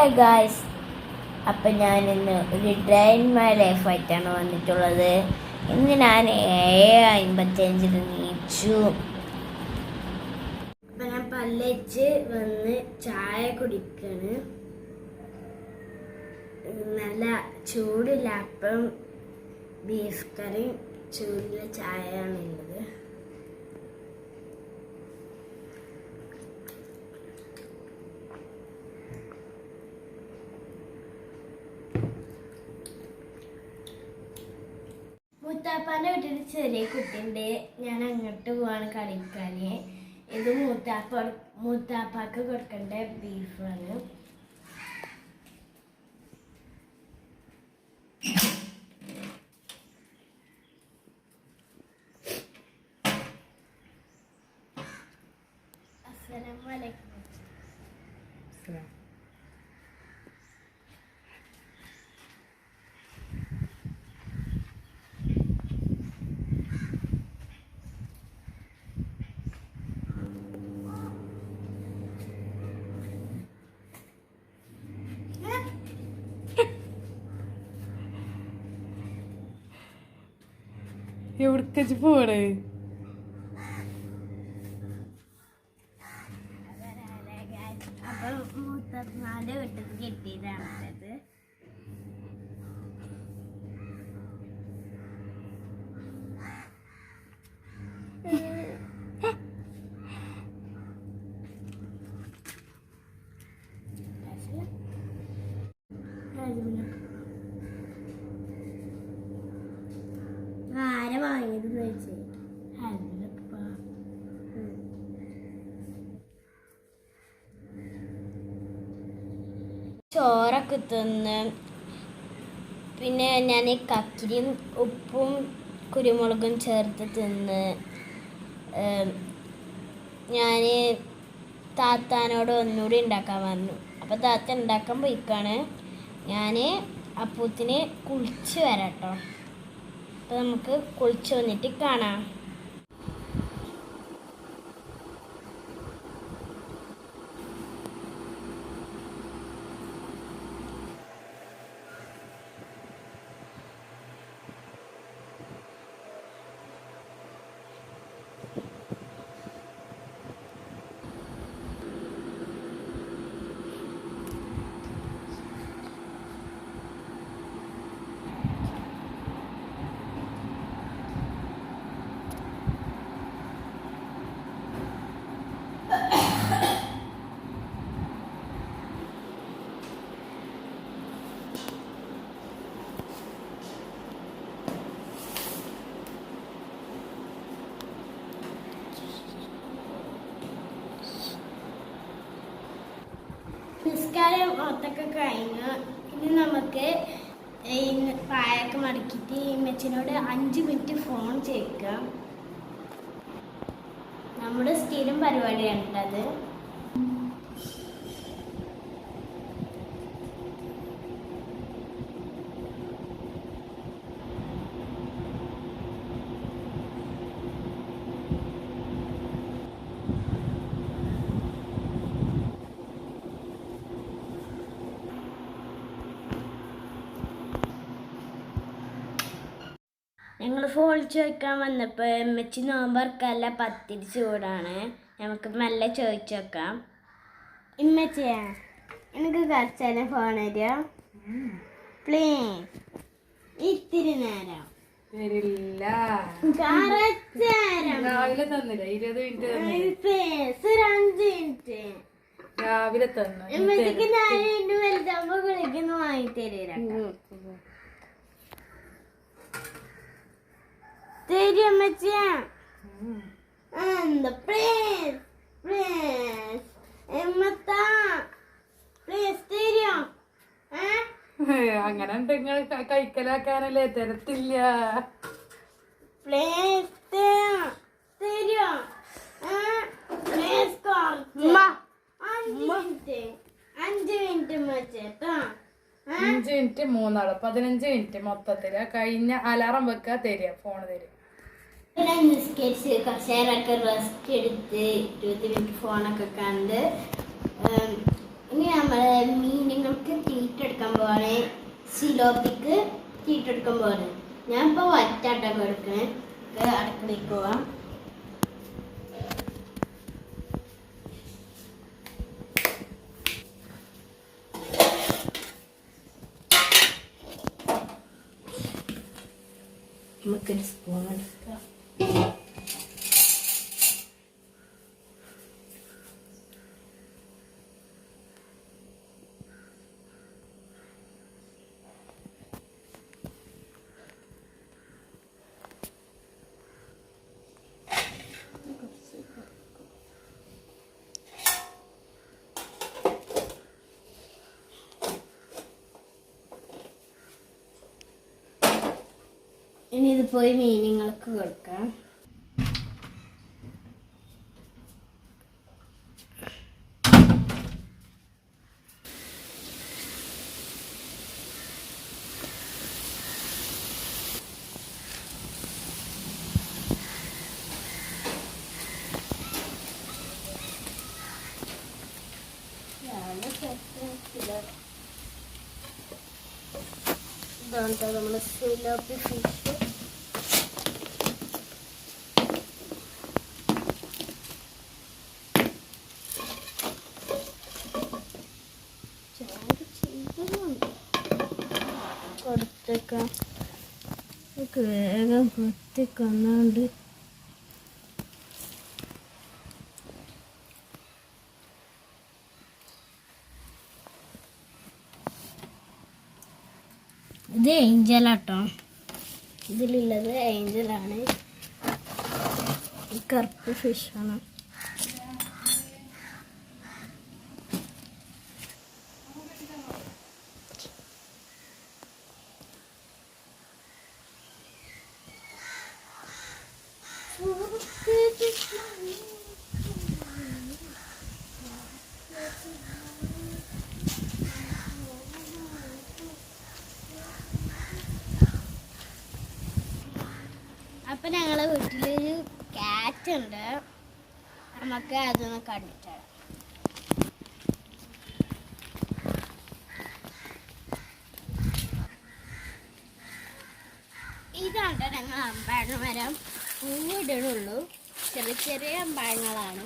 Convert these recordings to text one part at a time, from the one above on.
Hello guys അപ്പം ഞാൻ ഇന്ന് ഒരു ഡ്രൈൻ മൈ ലൈഫായിട്ടാണ് വന്നിട്ടുള്ളത്. ഇന്ന് ഞാൻ ഏഴ് അമ്പത്തഞ്ചിന് നീച്ചു. അപ്പം ഞാൻ പല്ലച്ച് വന്ന് ചായ കുടിക്കാണ്. നല്ല ചൂടില്ല അപ്പം ബീഫ് കറിയും ചൂടിലെ ഉള്ളത്. മൂത്താപ്പാന്റെ വീട്ടിൽ ചെറിയ കുട്ടിയുണ്ട്. ഞാൻ അങ്ങോട്ട് പോവാണ് കളിക്കാൻ ഇത് മൂത്താപ്പ മൂത്താപ്പാക്ക് കൊടുക്കേണ്ട ബീഫാണ് Eu que de forem. വാങ്ങിയത് ചോദിച്ചേ ചോറൊക്കെ തിന്ന്. പിന്നെ ഞാൻ കക്കിരിയും ഉപ്പും കുരുമുളകും ചേർത്ത് തിന്ന്. ഞാൻ താത്താനോട് ഒന്നുകൂടി ഉണ്ടാക്കാൻ പറഞ്ഞു. അപ്പോൾ താത്ത ഉണ്ടാക്കാൻ പോയിക്കാണ്. ഞാൻ അപ്പൂത്തിന് കുളിച്ച് വരാം കേട്ടോ അപ്പോൾ നമുക്ക് കുളിച്ച് വന്നിട്ട് കാണാം. നിസ്കാരം ഒത്തൊക്കെ കഴിഞ്ഞു ഇനി നമുക്ക് പായൊക്കെ മടക്കിയിട്ട് ഈ മെച്ചിനോട് അഞ്ച് മിനിറ്റ് ഫോൺ ചെയ്യിക്കാം. നമ്മുടെ സ്ഥിരം പരിപാടിയാണ് ട്ടോ ഞങ്ങൾ ഫോൺ ചോദിക്കാൻ വന്നപ്പോൾ എമ്മച്ചി നോമ്പർക്കല്ല പത്തിരി ചൂടാണ്. നമുക്ക് മെല്ലെ ചോദിച്ചു നോക്കാം. ഇമ്മച്ചിയാ എനിക്ക് കുറച്ചേരം ഫോൺ തരുമോ പ്ലീസ് ഇത്തിരി നേരം. വരില്ല. രാവിലെ തന്നില്ല? ഇരുപത് മിനിറ്റ് തന്നില്ല? പ്ലീസ് ഒരു അഞ്ച് മിനിറ്റ് രാവിലെ തന്നു. ഇമ്മച്ചിക്ക് ഞാൻ എന്റെ വലുതാകുമ്പോ വിളിക്കുന്നു വാങ്ങി തരാം തരും അമ്മച്ചിയാ പ്ലീസ് പ്ലീസ് എമ്മത്താ പ്ലീസ് തരുമോ അങ്ങനെ നിങ്ങൾ കഴിക്കലാക്കാനല്ലേ തരത്തില്ല. പ്ലീസ് തരുമോ പ്ലീസ് അഞ്ച് മിനിറ്റ്. അഞ്ച് മിനിറ്റ് മച്ചേട്ടാ അഞ്ച് മിനിറ്റ് മൂന്നാൾ. പതിനഞ്ച് മിനിറ്റ് മൊത്തത്തിൽ. കഴിഞ്ഞ അലാറം വെക്കാ തരിക. ഫോൺ തരിക. പിന്നെ നിസ്കരിച്ച് കുറച്ച് നേരമൊക്കെ റെസ്റ്റ് എടുത്ത് ഇരുപത് മിനിറ്റ് ഫോണൊക്കെ കണ്ട് ഇനി നമ്മൾ പോവാണ്. സിലോപ്പിക്ക് തീറ്റെടുക്കാൻ പോവാണ്. ഞാൻ ഇപ്പോൾ വറ്റാട്ടൊക്കെ എടുക്കണേ അടുക്കളയ്ക്ക് പോവാം. നമുക്കൊരു സ്പൂൺ എടുക്കാം. ഇനി ഇത് പോയി മീനുകൾക്ക് കൊടുക്കാം. ഇതാണ് നമ്മൾ സിലോപ്പി ഫിഷ് വേഗം കുത്തിക്കൊന്നുണ്ട് ഇത് ഏഞ്ചലാട്ടോ ഇതിലുള്ളത് ഏഞ്ചലാണ് കറുപ്പ് ഫിഷാണ് അപ്പൊ ഞങ്ങളെ വീട്ടിലൊരു കാറ്റ് ഉണ്ട്. നമുക്ക് അതൊന്ന് കണ്ടിട്ട്. ഇതാണ് ഞങ്ങൾ അമ്പാഴ മരം പൂവിടണുള്ളൂ ചെറിയ ചെറിയ അമ്പാഴങ്ങളാണ്.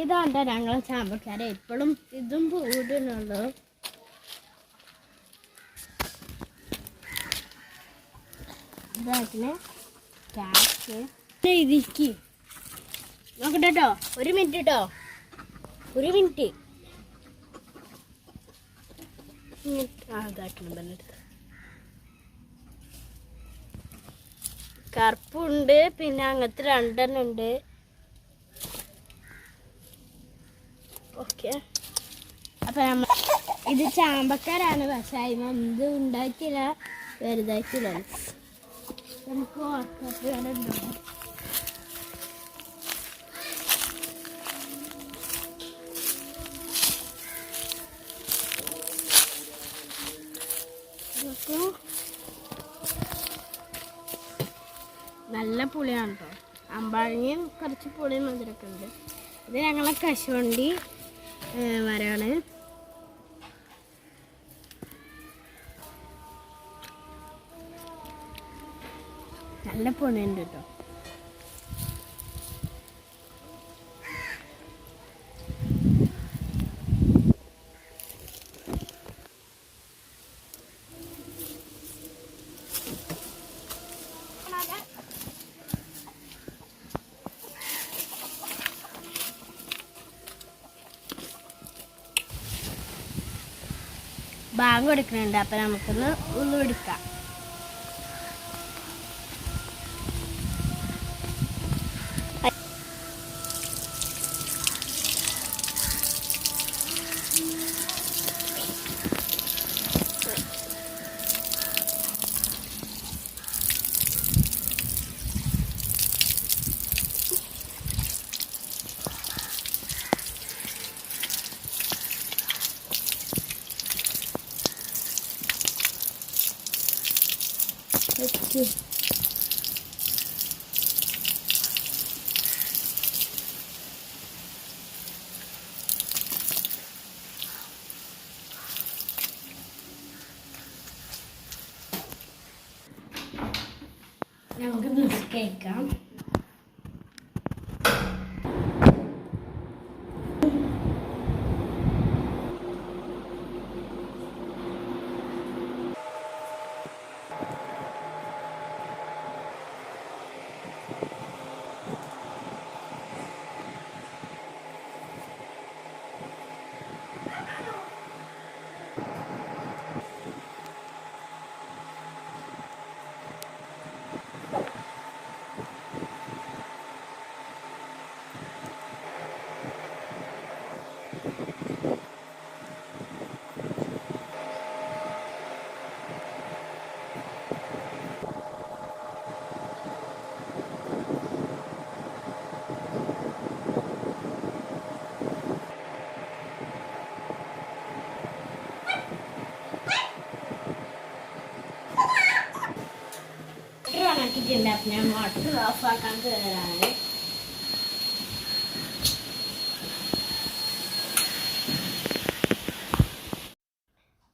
ഇതാണ്ട ഞങ്ങളെ ചാമ്പക്കാരെ. ഇപ്പോഴും ഇതും കൂടുന്നുള്ളു ഇതാക്കിന് കാറ്റ് ഇതിക്ക്. ഒരു മിനിറ്റ് കേട്ടോ ഒരു മിനിറ്റ്. കറുപ്പുണ്ട് പിന്നെ അങ്ങനത്തെ രണ്ടെണ്ണം ഉണ്ട്. ഓക്കെ. അപ്പൊ നമ്മ ഇത് ചാമ്പക്കാരാണ് പക്ഷെ അതിന് എന്ത് ഉണ്ടാക്കില്ല വലുതായിട്ടില്ല നമുക്ക് ഉണ്ടാവും നല്ല പുളിയാണ് കേട്ടോ. അമ്പാഴിയും കുറച്ച് പുളിയും മധുരമൊക്കെ ഉണ്ട്. ഇത് ഞങ്ങളെ കശുവണ്ടി മരമാണ് നല്ല പൊണ്ണുണ്ട് കേട്ടോ കൊടുക്കുന്നുണ്ട് അപ്പം നമുക്കൊന്ന് ഉള്ളു എടുക്കാം. നമുക്ക് നിസ്കരിക്കാം മോട്ടർ അപ്പം ഞാൻ മോട്ടർ ഓഫാക്കാൻ കയറാണ്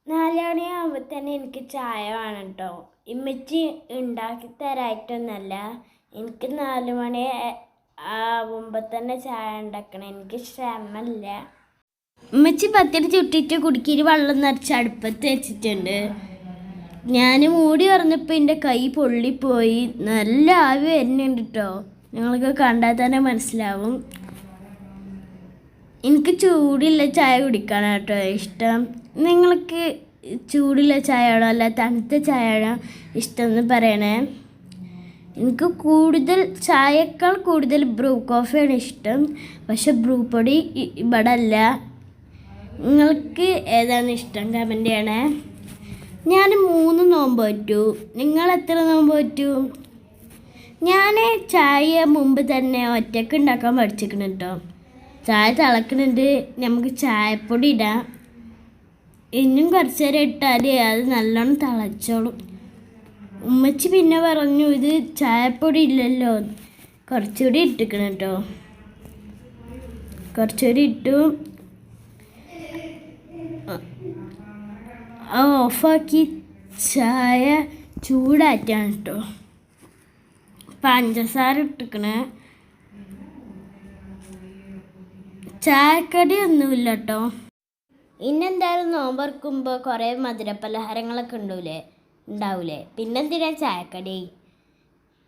നാലുമണിയാകുമ്പോൾ തന്നെ എനിക്ക് ചായ വേണം കേട്ടോ ഇമ്മച്ചി ഉണ്ടാക്കി തരായിട്ടൊന്നല്ല. എനിക്ക് നാല് മണി ആവുമ്പോൾ തന്നെ ചായ ഉണ്ടാക്കണം. എനിക്ക് ശ്രമമില്ല ഉമ്മച്ചി പത്തിരി ചുട്ടിട്ട് കുടിക്കിരി വെള്ളം നിറച്ച് അടുപ്പത്ത് വെച്ചിട്ടുണ്ട്. ഞാൻ മൂടി പറഞ്ഞപ്പോൾ എന്റെ കൈ പൊള്ളിപ്പോയി. നല്ല ആവി വരുന്നുണ്ട് കേട്ടോ നിങ്ങൾക്ക് കണ്ടാൽ തന്നെ മനസ്സിലാവും. എനിക്ക് ചൂടില്ല ചായ കുടിക്കാനാണ് കേട്ടോ. ഇഷ്ടം. നിങ്ങൾക്ക് ചൂടുള്ള ചായയാണോ? അല്ല തണുത്ത ചായയാണോ ഇഷ്ടം എന്ന് പറയണേ. എനിക്ക് കൂടുതൽ ചായയേക്കാൾ കൂടുതൽ ബ്രൂ കോഫിയാണ് ഇഷ്ടം. പക്ഷെ ബ്രൂ പൊടി ഇവിടെ അല്ല നിങ്ങൾക്ക് ഏതാണ് ഇഷ്ടം? കമന്റ് ചെയ്യണേ. ഞാൻ മൂന്ന് നോമ്പ് പറ്റു. നിങ്ങൾ എത്ര നോമ്പ് പറ്റു? ഞാൻ ചായ മുമ്പ് തന്നെ ഒറ്റയ്ക്ക് ഉണ്ടാക്കാൻ പഠിച്ചിരിക്കണം കേട്ടോ ചായ തിളക്കുന്നുണ്ട് നമുക്ക് ചായപ്പൊടി ഇടാം. ഇനിയും കുറച്ച് നേരം ഇട്ടാൽ അത് നല്ലോണം തിളച്ചോളും. ഉമ്മച്ചി പിന്നെ പറഞ്ഞു ഇത് ചായപ്പൊടി ഇല്ലല്ലോ. കുറച്ചുകൂടി ഇട്ടിക്കണം കേട്ടോ കുറച്ചുകൂടി ഇട്ടു. ഓഫാക്കി ചായ ചൂടാറ്റാണ് കേട്ടോ പഞ്ചസാര ഇട്ടിക്കണേ. ചായക്കടി ഒന്നുമില്ല കേട്ടോ ഇന്നെന്തായാലും നോമ്പറക്കുമ്പോൾ കുറേ മധുരപലഹാരങ്ങളൊക്കെ ഉണ്ടാവില്ലേ ഉണ്ടാവില്ലേ പിന്നെന്തിനാ ചായക്കടി?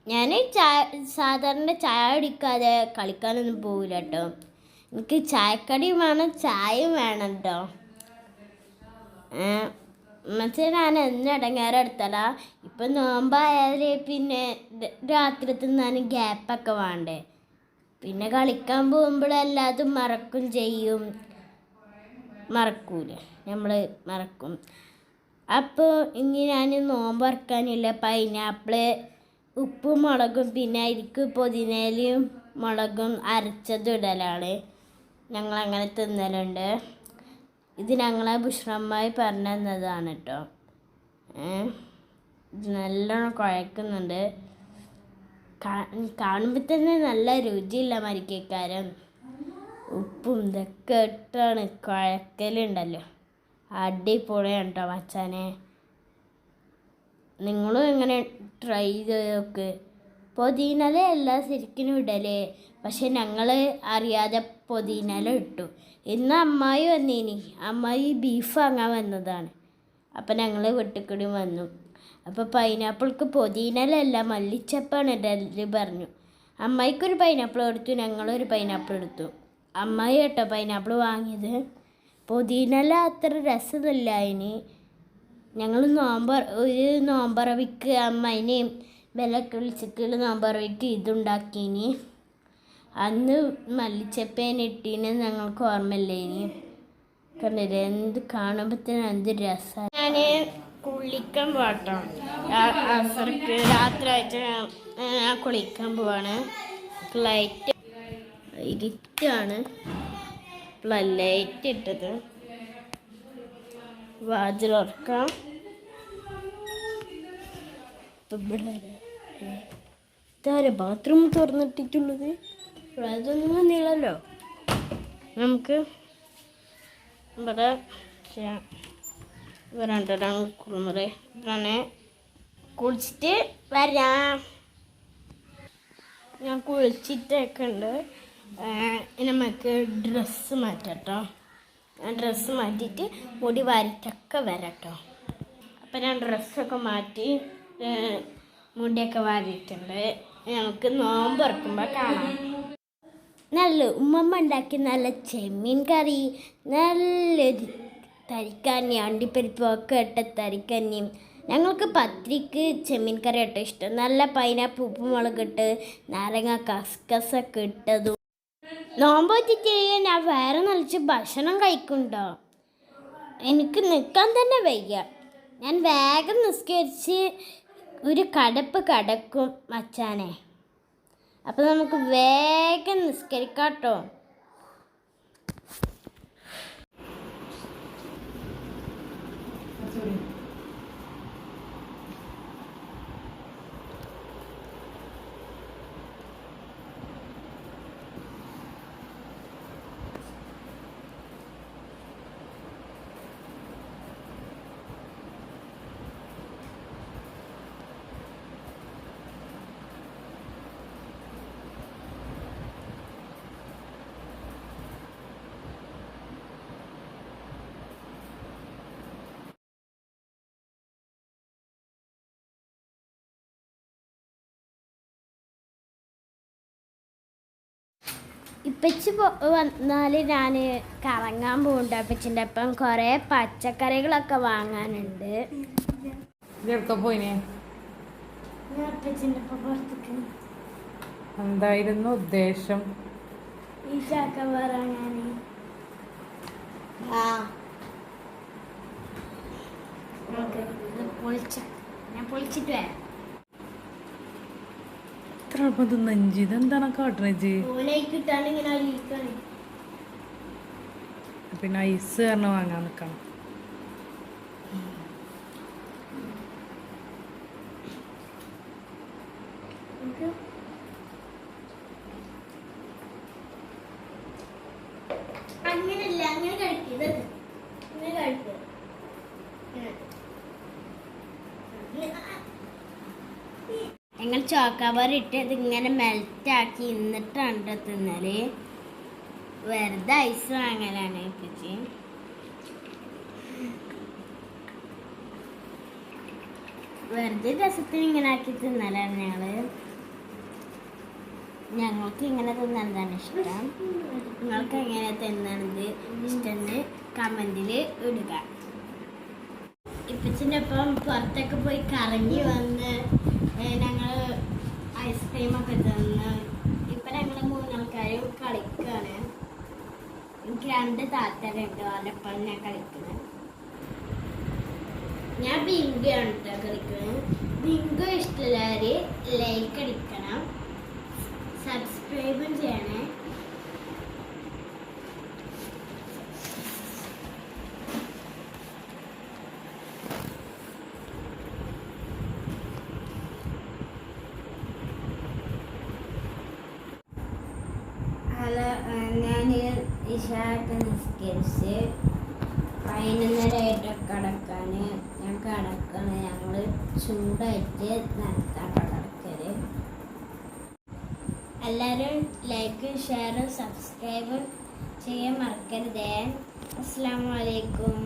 ഞാൻ ചായ സാധാരണ ചായ അടിക്കാതെ കളിക്കാനൊന്നും പോവില്ല കേട്ടോ എനിക്ക് ചായക്കടിയും വേണം ചായയും വേണം കേട്ടോ മറ്റേ ഞാൻ എന്ന് എടുത്തല്ല ഇപ്പം നോമ്പായാൽ പിന്നെ രാത്രി തിന്നാനും ഗ്യാപ്പൊക്കെ വേണ്ടേ. പിന്നെ കളിക്കാൻ പോകുമ്പോഴെല്ലാതും മറക്കും ചെയ്യും. മറക്കൂല. നമ്മൾ മറക്കും. അപ്പോൾ ഇനി ഞാൻ നോമ്പറക്കാനില്ല പൈനാപ്പിൾ ഉപ്പും മുളകും പിന്നെ അരിക്ക് പുതിനയിലയും മുളകും അരച്ചതിടലാണ് ഞങ്ങളങ്ങനെ തിന്നലുണ്ട്. ഇത് ഞങ്ങളെ ബുഷ്രമ്മായി പറഞ്ഞു തന്നതാണ് കേട്ടോ ഇത് നല്ലോണം കുഴക്കുന്നുണ്ട്. കാണുമ്പോൾ തന്നെ നല്ല രുചിയില്ല മരിക്കക്കാരൻ ഉപ്പും ഇതൊക്കെ ഇട്ടാണ് കുഴക്കലുണ്ടല്ലോ. അടിപൊളിയാണ് കേട്ടോ മച്ചാനെ. നിങ്ങളും ഇങ്ങനെ ട്രൈ ചെയ്ത് നോക്ക്. പൊതിനല എല്ലാം ശരിക്കും ഇടലേ. പക്ഷെ ഞങ്ങൾ അറിയാതെ പൊതിനല ഇട്ടു. ഇന്ന് അമ്മായി വന്നീനി. അമ്മായി ബീഫ് വാങ്ങാൻ വന്നതാണ്. അപ്പം ഞങ്ങൾ വെട്ടിക്കൂടി വന്നു. അപ്പോൾ പൈനാപ്പിൾക്ക് പൊതിനലല്ല മല്ലിച്ചപ്പാണ് ഡെല്ലി പറഞ്ഞു. അമ്മായിക്കൊരു പൈനാപ്പിൾ എടുത്തു ഞങ്ങളൊരു പൈനാപ്പിൾ എടുത്തു. അമ്മായി കേട്ടോ പൈനാപ്പിൾ വാങ്ങിയത്. പൊതിനല അത്ര രസമില്ല അതിന് ഞങ്ങൾ നോമ്പ ഒരു നോമ്പറവിക്ക് അമ്മേനെയും വിലക്ക് വിളിച്ചിട്ട് നോമ്പറവിക്ക് ഇതുണ്ടാക്കീനി. അന്ന് മല്ലിച്ചപ്പേൻ ഇട്ടീന് ഞങ്ങൾക്ക് ഓർമ്മയില്ലേ ഇനി കണ്ടില്ലേ? എന്ത് കാണുമ്പോൾ എന്ത് രസം. ഞാൻ കുളിക്കാൻ പോട്ടോ അസർക്ക് രാത്രിയായിട്ട് കുളിക്കാൻ പോവാണ്. ലൈറ്റ് ഇരുട്ടാണ്. ലൈറ്റ് ഇട്ടത്. വാതിലുറക്കാം ഇതാരെ ബാത്റൂം തുറന്നിട്ടിട്ടുള്ളത്? അതൊന്നും വന്നില്ലല്ലോ. നമുക്ക് ഇവിടെ ചെയ്യാം. വരണ്ടതാണ് കുളിമുറി ഇതാണ്. കുളിച്ചിട്ട് വരാം. ഞാൻ കുളിച്ചിട്ടൊക്കെ ഉണ്ട് നമുക്ക് ഡ്രസ്സ് മാറ്റട്ടോ. ഞാൻ ഡ്രസ്സ് മാറ്റിയിട്ട് മുടി വാരിട്ടൊക്കെ വരാട്ടോ. അപ്പം ഞാൻ ഡ്രസ്സൊക്കെ മാറ്റി മുടിയൊക്കെ വാരിയിട്ടുണ്ട്. നമുക്ക് നോമ്പ് ഇറക്കുമ്പോൾ കാണാം. നല്ല ഉമ്മമ്മ ഉണ്ടാക്കിയ നല്ല ചെമ്മീൻ കറി നല്ലൊരു തരിക്കന്നി അണ്ടിപ്പരിപ്പൊക്കെ ഇട്ട തരിക്കന്നിയും ഞങ്ങൾക്ക് പത്രിക്ക് ചെമ്മീൻ കറി ഇട്ട ഇഷ്ടം. നല്ല പൈനാപ്പിൾ ഉപ്പുമുളക് ഇട്ട് നാരങ്ങ കസ്കസൊക്കെ ഇട്ടതും. നോമ്പ് വെച്ചിട്ട് ഞാൻ വേറെ നിലച്ച് ഭക്ഷണം കഴിക്കുന്നുണ്ടോ? എനിക്ക് നിൽക്കാൻ തന്നെ വയ്യ. ഞാൻ വേഗം നിസ്കരിച്ച് ഒരു കടപ്പ് കടക്കും മച്ചാനെ. അപ്പം നമുക്ക് വേഗം നിസ്കരിക്കാം കേട്ടോ ഇപ്പച്ചി വന്നാൽ ഞാൻ കറങ്ങാൻ പോകുന്നുണ്ട് അപ്പച്ചിന്റെ ഒപ്പം കുറേ പച്ചക്കറികളൊക്കെ വാങ്ങാനുണ്ട്. പോയിനെ? എന്തായിരുന്നു ഉദ്ദേശം? ഈ ചാക്ക ഞാൻ പൊളിച്ചിട്ട് വരാം. ഇത്ര എളുപ്പം ഇതെന്താണ് പിന്നെ ഐസ് കാരണം വാങ്ങാൻ നിൽക്കണം അങ്ങനല്ല അങ്ങനെ കഴിക്കരുത് ഇങ്ങനെ കഴിക്കുക ചോക്കാബാർ ഇട്ട് ഇതിങ്ങനെ മെൽറ്റാക്കി എന്നിട്ടാണ് ട്ടോ തിന്നൽ. വെറുതെ ഐസ് വാങ്ങലാണ് ഇപ്പച്ചി. വെറുതെ രസത്തിന് ഇങ്ങനെ ആക്കി തിന്നലാണ് ഞങ്ങൾ. ഞങ്ങൾക്ക് ഇങ്ങനെ തിന്നാനാണ് ഇഷ്ടം. നിങ്ങൾക്ക് എങ്ങനെ തിന്നണത് ഇഷ്ടമെന്ന് കമന്റിൽ ഇടുക. ഇപ്പച്ചിന്റെ ഒപ്പം പുറത്തൊക്കെ പോയി കറങ്ങി വന്ന് ഞങ്ങൾ ഐസ്ക്രീമൊക്കെ തന്ന് ഇപ്പം ഞങ്ങൾ മൂന്നാൾക്കാരും കളിക്കുകയാണ് എനിക്ക് രണ്ട് താത്തരുണ്ട് അവരൊപ്പം ഞാൻ കളിക്കുന്നത് ഞാൻ ബിങ്കയാണ് കേട്ടോ കളിക്കുന്നത് ബിങ്കോ ഇഷ്ടമുള്ളവർ ലൈക്ക് അടിക്കണം. സബ്സ്ക്രൈബും ചെയ്യണേ ഹലോ ഞാൻ നിസ്കരിച്ച് പതിനൊന്നരയായിട്ട് കിടക്കാൻ ഞാൻ കടക്കണ. ഞങ്ങൾ ചൂടായിട്ട് നടത്താൻ കടക്കൽ. എല്ലാവരും ലൈക്കും ഷെയറും സബ്സ്ക്രൈബും ചെയ്യാൻ മറക്കരുതേ. അസ്സാം വലൈക്കും